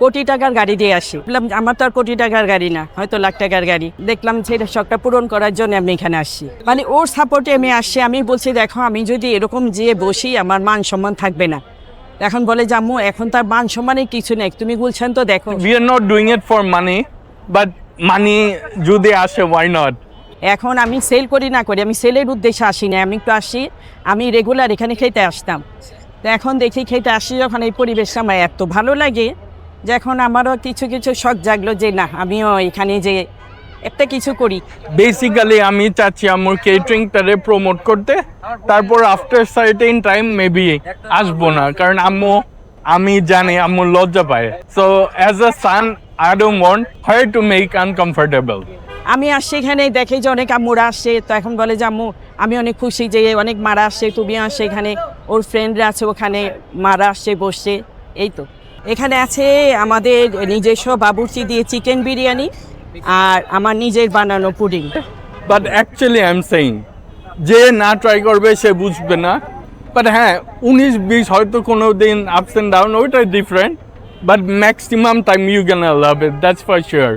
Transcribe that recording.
কোটি টাকার গাড়ি দিয়ে আসি। বললাম আমার তো আর কোটি টাকার গাড়ি না হয়তো লাখ টাকার গাড়ি। দেখলাম সেটা শখটা পূরণ করার জন্য আমি এখানে আসছি। মানে ওর সাপোর্টে আমি আসছি আমি বলছি দেখো আমি যদি এরকম যেয়ে বসি আমার মান সম্মান থাকবে না। এখন বলে জাম্মু এখন তার মান সম্মানের কিছু নেই তুমি বলছেন তো দেখো। We are not doing it for money, but money যদি আসে why নট এখন আমি সেল করি না করি আমি সেলের উদ্দেশ্যে আসি না আমি একটু আসি আমি রেগুলার এখানে খেতে আসতাম। তো এখন দেখি খেতে আসি যখন এই পরিবেশটা আমার এত ভালো লাগে যে এখন আমারও কিছু কিছু শখ জাগলো যে না আমিও এখানে যে একটা কিছু করি। বেসিক্যালি আমি চাচ্ছি আমার কেটারিংটারে প্রমোট করতে। তারপর আফটার সার্টেন টাইম মেবি আসব না। কারণ আম্মু আমি জানি আম্মু লজ্জা পায়। So as a son I don't want her to make uncomfortable আমি আসছি এখানে দেখে যে অনেক আম্মুরা আসছে তো এখন বলে যে আম্মু আমি অনেক খুশি যে অনেক মারা আসছে তুমি আসছে এখানে। ওর ফ্রেন্ডরা আছে ওখানে মারা আসছে বসছে এই তো। এখানে আছে আমাদের নিজস্ব বাবুর্চি দিয়ে চিকেন বিরিয়ানি আর আমার নিজের বানানো pudding. But actually I am saying যে না ট্রাই করবে, সে বুঝবে না। বাট হ্যাঁ উনিশ বিশ হয়তো কোনো দিন আপস অ্যান্ড ডাউন ওইটাই different but maximum time you can love it that's for sure